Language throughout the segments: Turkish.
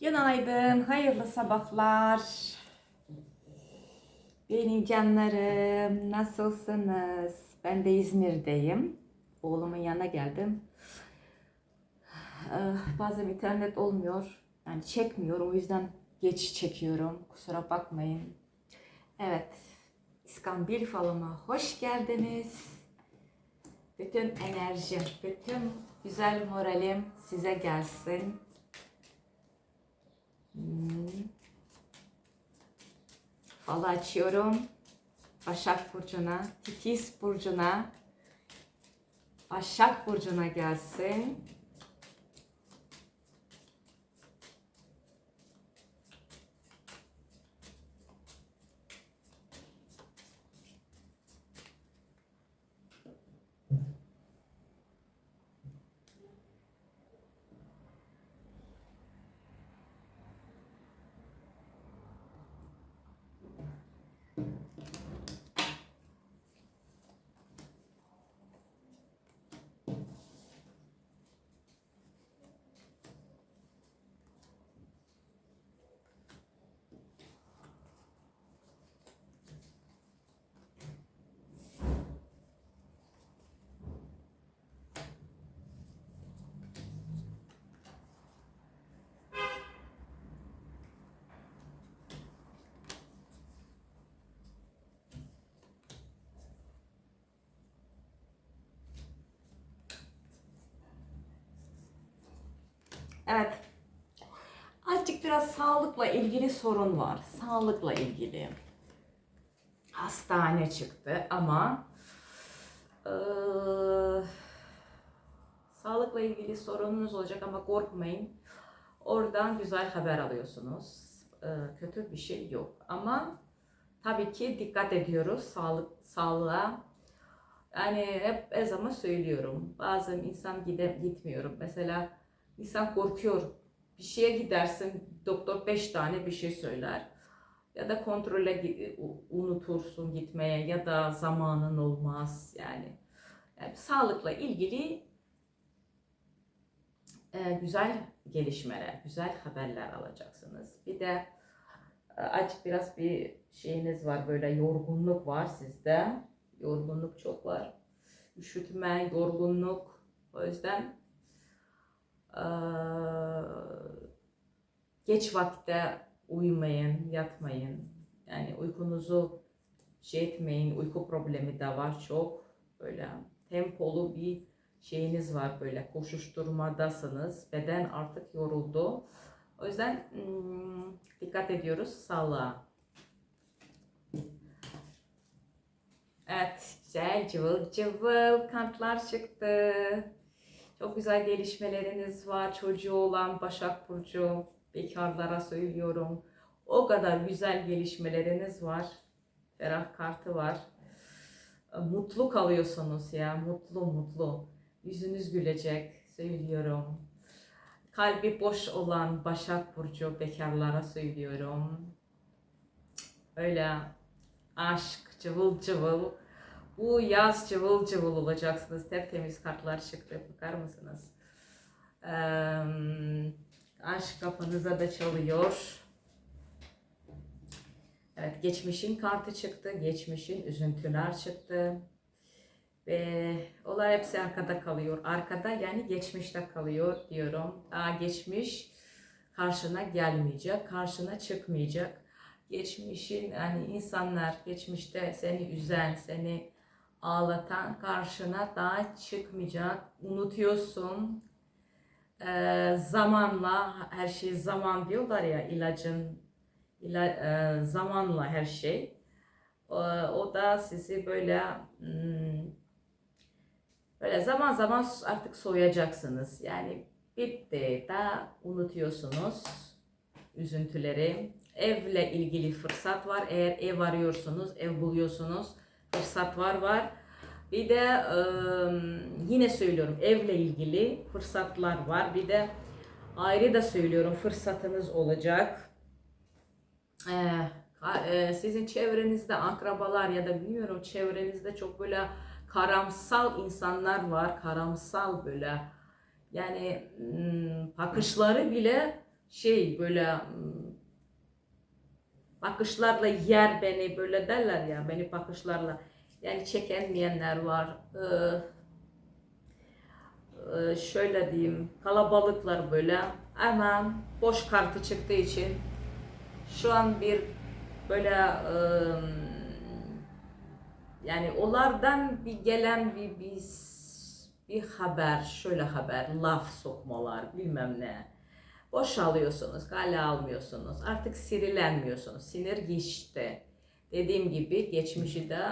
Günaydın, hayırlı sabahlar. Benim canlarım, nasılsınız? Ben de İzmir'deyim. Oğlumun yanına geldim. Eh, Bazen internet olmuyor, yani çekmiyor. O yüzden geç çekiyorum. Kusura bakmayın. Evet, İskambil falıma hoş geldiniz. Bütün enerjim, bütün güzel moralim size gelsin. Hmm. Falı açıyorum. Başak Burcu'na, Titiz Burcu'na, Başak Burcu'na gelsin. Evet. Azıcık biraz sağlıkla ilgili sorun var. Sağlıkla ilgili. Hastane çıktı ama eee, sağlıkla ilgili sorununuz olacak ama korkmayın. Oradan güzel haber alıyorsunuz. Eee, kötü bir şey yok. Ama tabii ki dikkat ediyoruz sağlık sağlığa. Yani hep her zaman söylüyorum. Bazen insan gide, gitmiyorum. Mesela İnsan korkuyor. Bir şeye gidersin, doktor beş tane bir şey söyler. Ya da kontrole unutursun gitmeye ya da zamanın olmaz yani. yani sağlıkla ilgili e, güzel gelişmeler, güzel haberler alacaksınız. Bir de e, açık biraz bir şeyiniz var böyle yorgunluk var sizde. Yorgunluk çok var. Üşütme, yorgunluk. O yüzden geç vakitte uyumayın, yatmayın. Yani uykunuzu şey etmeyin. Uyku problemi de var çok. Böyle tempolu bir şeyiniz var böyle koşuşturmadasınız. Beden artık yoruldu. O yüzden hmm, dikkat ediyoruz sağlığa. Evet, güzel cıvıl cıvıl kartlar çıktı. Çok güzel gelişmeleriniz var. Çocuğu olan Başak Burcu, bekarlara söylüyorum. O kadar güzel gelişmeleriniz var. Ferah kartı var. Mutlu kalıyorsunuz ya. Mutlu mutlu. Yüzünüz gülecek. Söylüyorum. Kalbi boş olan Başak Burcu bekarlara söylüyorum. Öyle aşk cıvıl cıvıl. Bu yaz cıvıl cıvıl olacaksınız. Tertemiz kartlar çıktı. Bakar mısınız? Ee, aşk kapınıza da çalıyor. Evet, geçmişin kartı çıktı. Geçmişin üzüntüler çıktı. Ve olay hepsi arkada kalıyor. Arkada yani geçmişte kalıyor diyorum. Daha geçmiş karşına gelmeyecek, karşına çıkmayacak. Geçmişin yani insanlar geçmişte seni üzen, seni ağlatan karşına daha çıkmayacak. Unutuyorsun. Ee, zamanla her şey zaman diyorlar ya ilacın ila, e, zamanla her şey. O, da sizi böyle hmm, böyle zaman zaman artık soyacaksınız. Yani bitti da unutuyorsunuz üzüntüleri. Evle ilgili fırsat var. Eğer ev arıyorsunuz, ev buluyorsunuz fırsat var var. Bir de yine söylüyorum evle ilgili fırsatlar var. Bir de ayrı da söylüyorum fırsatınız olacak. E, sizin çevrenizde akrabalar ya da bilmiyorum çevrenizde çok böyle karamsal insanlar var. Karamsal böyle yani bakışları bile şey böyle bakışlarla yer beni böyle derler ya beni bakışlarla. Yani çekenmeyenler var. Ee, e, şöyle diyeyim kalabalıklar böyle. Hemen boş kartı çıktığı için şu an bir böyle e, yani onlardan bir gelen bir, bir bir haber şöyle haber laf sokmalar bilmem ne boşalıyorsunuz kale almıyorsunuz artık sinirlenmiyorsunuz sinir geçti dediğim gibi geçmişi de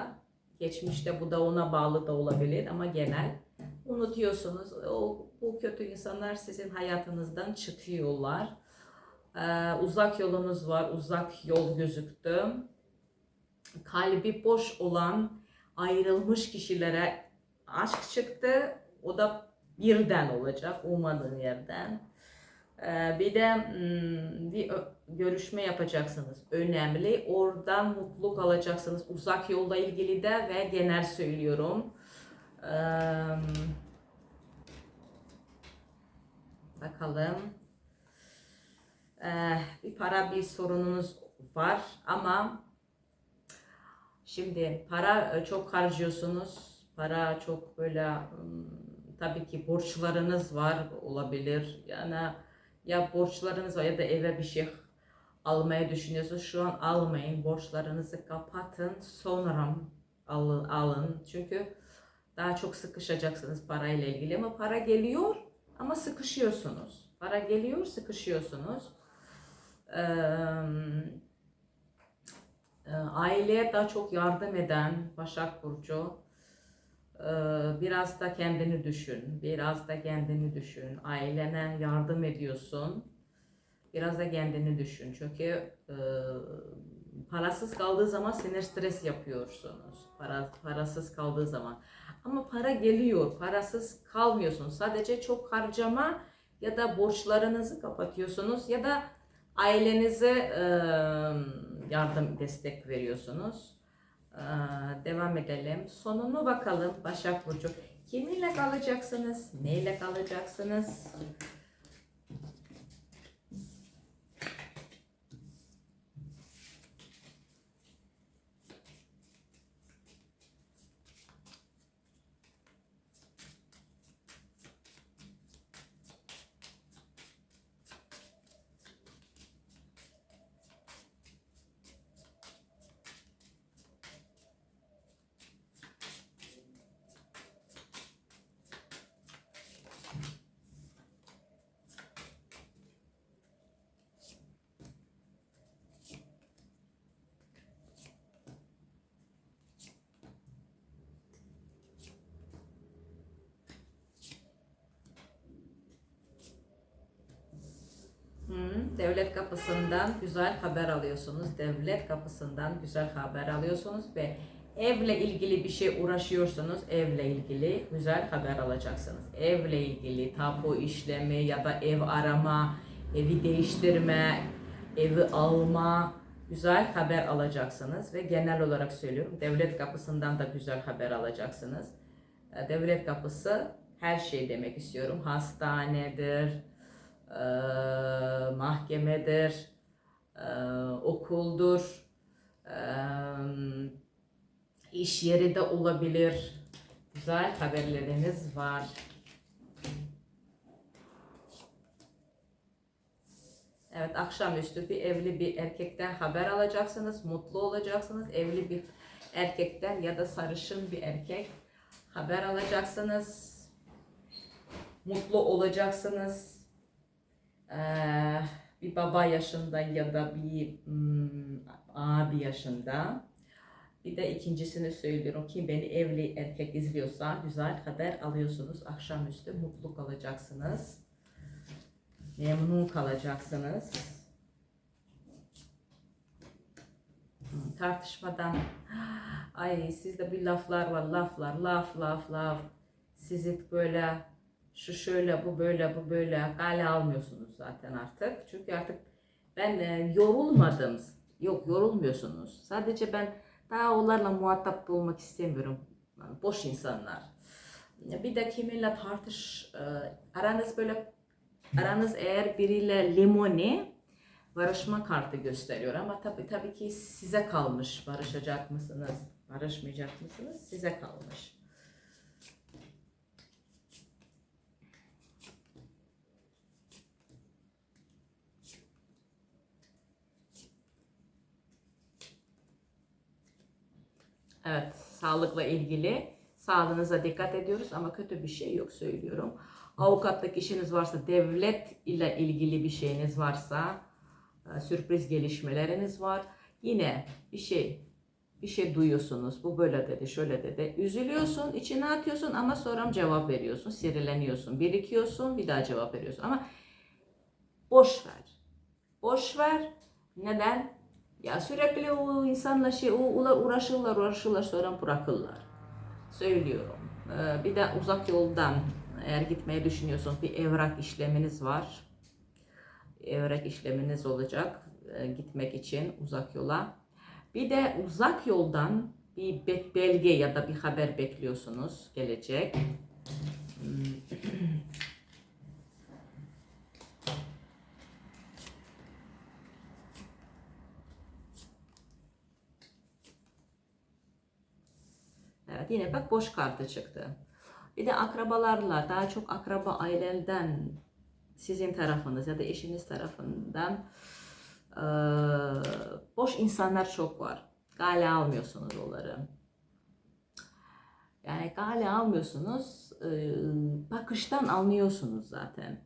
geçmişte bu da ona bağlı da olabilir ama genel unutuyorsunuz. O, bu kötü insanlar sizin hayatınızdan çıkıyorlar. Ee, uzak yolunuz var, uzak yol gözüktü. Kalbi boş olan ayrılmış kişilere aşk çıktı. O da birden olacak, ummadığın yerden. Ee, bir de hmm, bir görüşme yapacaksınız. Önemli. Oradan mutluluk alacaksınız. Uzak yolla ilgili de ve genel söylüyorum. Bakalım. Bir para bir sorununuz var ama şimdi para e, çok harcıyorsunuz. Para çok böyle hmm, tabii ki borçlarınız var olabilir. Yani ya borçlarınız var ya da eve bir şey almayı düşünüyorsunuz. Şu an almayın. Borçlarınızı kapatın. Sonra alın. alın. Çünkü daha çok sıkışacaksınız parayla ilgili ama para geliyor ama sıkışıyorsunuz. Para geliyor, sıkışıyorsunuz. Ee, aileye daha çok yardım eden Başak Burcu biraz da kendini düşün. Biraz da kendini düşün. Ailene yardım ediyorsun. Biraz da kendini düşün. Çünkü e, parasız kaldığı zaman sinir stres yapıyorsunuz. Para, parasız kaldığı zaman. Ama para geliyor. Parasız kalmıyorsunuz. Sadece çok harcama ya da borçlarınızı kapatıyorsunuz ya da ailenize e, yardım destek veriyorsunuz. Ee, devam edelim. Sonunu bakalım Başak Burcu. Kiminle kalacaksınız? Neyle kalacaksınız? Devlet kapısından güzel haber alıyorsunuz. Devlet kapısından güzel haber alıyorsunuz ve evle ilgili bir şey uğraşıyorsanız evle ilgili güzel haber alacaksınız. Evle ilgili tapu işlemi ya da ev arama, evi değiştirme, evi alma güzel haber alacaksınız ve genel olarak söylüyorum devlet kapısından da güzel haber alacaksınız. Devlet kapısı her şey demek istiyorum. Hastanedir, e, mahkemedir, e, okuldur, e, iş yeri de olabilir. Güzel haberleriniz var. Evet, akşamüstü bir evli bir erkekten haber alacaksınız, mutlu olacaksınız. Evli bir erkekten ya da sarışın bir erkek haber alacaksınız. Mutlu olacaksınız. Ee, bir baba yaşında ya da bir hmm, abi yaşında. Bir de ikincisini söylüyorum ki beni evli erkek izliyorsa güzel haber alıyorsunuz. Akşamüstü mutlu kalacaksınız. Memnun kalacaksınız. Hmm, Tartışmadan ay sizde bir laflar var laflar laf laf laf sizi böyle şu şöyle bu böyle bu böyle kale almıyorsunuz zaten artık. Çünkü artık ben e, yorulmadım. Yok yorulmuyorsunuz. Sadece ben daha onlarla muhatap olmak istemiyorum. Yani boş insanlar. Bir de kiminle tartış, e, aranız böyle Aranız eğer biriyle limoni barışma kartı gösteriyor ama tabii tabii ki size kalmış. Barışacak mısınız? Barışmayacak mısınız? Size kalmış. Evet, sağlıkla ilgili sağlığınıza dikkat ediyoruz ama kötü bir şey yok söylüyorum. Avukatlık işiniz varsa, devlet ile ilgili bir şeyiniz varsa, e, sürpriz gelişmeleriniz var. Yine bir şey bir şey duyuyorsunuz. Bu böyle dedi, şöyle dedi. Üzülüyorsun, içine atıyorsun ama sonra cevap veriyorsun, sinirleniyorsun, birikiyorsun, bir daha cevap veriyorsun. Ama boş ver. Boş ver. Neden? Ya sürekli o insanla şey o uğraşırlar uğraşırlar sonra bırakırlar. Söylüyorum. Ee, bir de uzak yoldan eğer gitmeye düşünüyorsun bir evrak işleminiz var. Evrak işleminiz olacak e, gitmek için uzak yola. Bir de uzak yoldan bir be- belge ya da bir haber bekliyorsunuz gelecek. Yine bak boş kartı çıktı. Bir de akrabalarla daha çok akraba aileden sizin tarafınız ya da eşiniz tarafından eee, boş insanlar çok var. Gale almıyorsunuz onları. Yani gale almıyorsunuz. eee, bakıştan anlıyorsunuz zaten.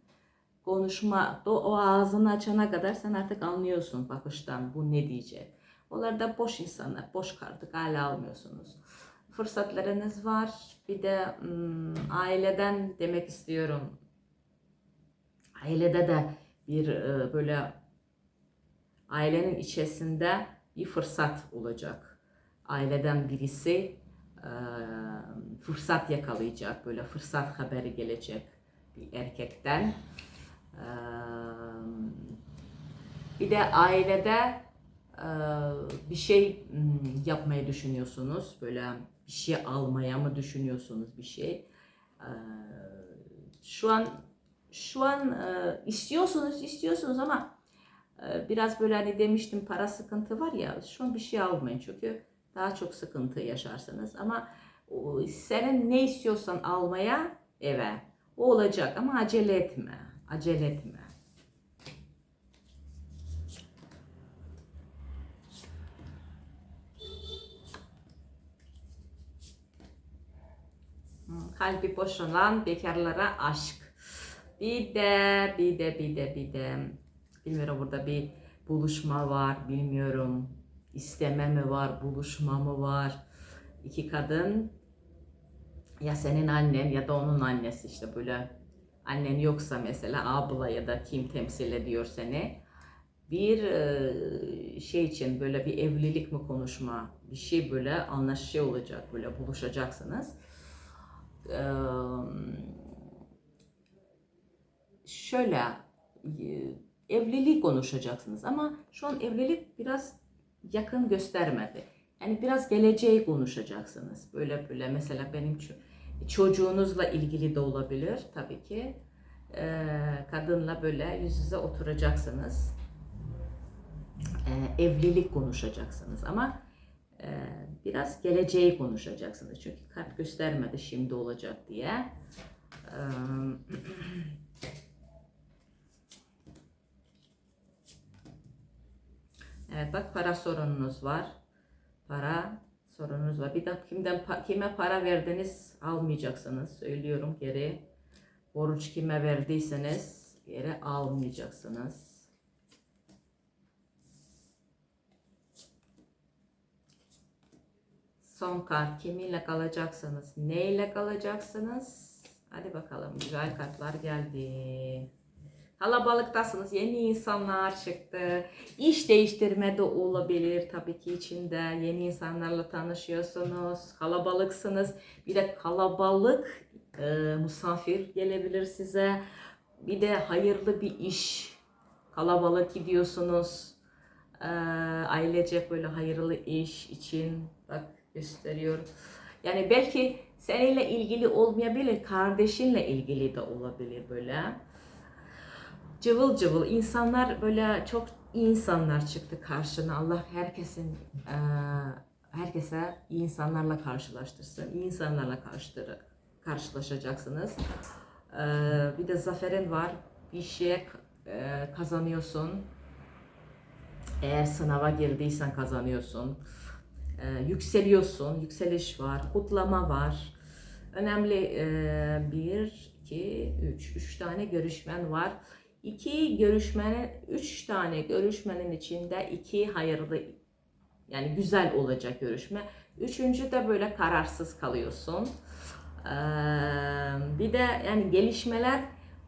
Konuşma, o, o ağzını açana kadar sen artık anlıyorsun bakıştan bu ne diyecek. Onlar da boş insanlar, boş kartı gale almıyorsunuz fırsatlarınız var. Bir de aileden demek istiyorum. Ailede de bir böyle ailenin içerisinde bir fırsat olacak. Aileden birisi fırsat yakalayacak. Böyle fırsat haberi gelecek bir erkekten. Bir de ailede bir şey yapmayı düşünüyorsunuz. Böyle bir şey almaya mı düşünüyorsunuz bir şey? Ee, şu an şu an e, istiyorsunuz istiyorsunuz ama e, biraz böyle hani demiştim para sıkıntı var ya şu an bir şey almayın çünkü daha çok sıkıntı yaşarsınız ama senin ne istiyorsan almaya eve o olacak ama acele etme acele etme. Kalbi boşalan bekarlara aşk. Bir de, bir de, bir de, bir de, bilmiyorum burada bir buluşma var, bilmiyorum. İsteme mi var, buluşma mı var? İki kadın, ya senin annen ya da onun annesi işte böyle annen yoksa mesela abla ya da kim temsil ediyor seni bir e, şey için böyle bir evlilik mi konuşma bir şey böyle anlaşıyor olacak böyle buluşacaksınız şöyle evliliği konuşacaksınız ama şu an evlilik biraz yakın göstermedi. Yani biraz geleceği konuşacaksınız. Böyle böyle mesela benim ço- çocuğunuzla ilgili de olabilir tabii ki. Kadınla böyle yüz yüze oturacaksınız. Evlilik konuşacaksınız ama biraz geleceği konuşacaksınız. Çünkü kart göstermedi şimdi olacak diye. Eee, Evet bak para sorununuz var. Para sorununuz var. Bir de kimden kime para verdiniz almayacaksınız. Söylüyorum geri. Borç kime verdiyseniz geri almayacaksınız. Son kart kiminle kalacaksınız? Neyle kalacaksınız? Hadi bakalım güzel kartlar geldi. Kalabalıktasınız, yeni insanlar çıktı. İş değiştirme de olabilir tabii ki içinde. Yeni insanlarla tanışıyorsunuz, kalabalıksınız. Bir de kalabalık e, misafir gelebilir size. Bir de hayırlı bir iş. Kalabalık gidiyorsunuz. E, ailecek böyle hayırlı iş için bak gösteriyor. Yani belki seninle ilgili olmayabilir, kardeşinle ilgili de olabilir böyle. cıvıl cıvıl insanlar böyle çok insanlar çıktı karşına. Allah herkesin eee, herkese insanlarla karşılaştırsın. İyi insanlarla karşılaşacaksınız. Eee, bir de zaferin var. Bir şeye kazanıyorsun. Eğer sınava girdiysen kazanıyorsun. Eee, yükseliyorsun. Yükseliş var. Kutlama var. Önemli eee, bir, iki, üç. Üç tane görüşmen var. İki görüşmenin, üç tane görüşmenin içinde iki hayırlı yani güzel olacak görüşme. Üçüncü de böyle kararsız kalıyorsun. Eee, bir de yani gelişmeler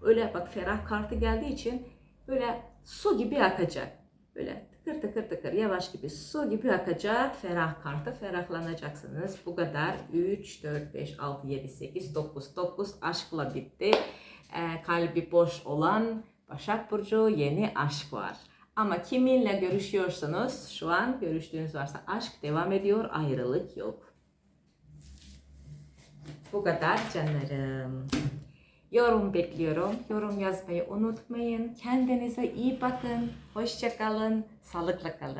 öyle bak ferah kartı geldiği için böyle su gibi akacak. Böyle tıkır tıkır tıkır yavaş gibi su gibi akacak. Ferah kartı ferahlanacaksınız. Bu kadar. 3, 4, 5, 6, 7, 8, 9, 9 aşkla bitti. Ee, kalbi boş olan Başak Burcu yeni aşk var. Ama kiminle görüşüyorsanız şu an görüştüğünüz varsa aşk devam ediyor, ayrılık yok. Bu kadar canlarım. Yorum bekliyorum. Yorum yazmayı unutmayın. Kendinize iyi bakın. Hoşça kalın. Sağlıkla kalın.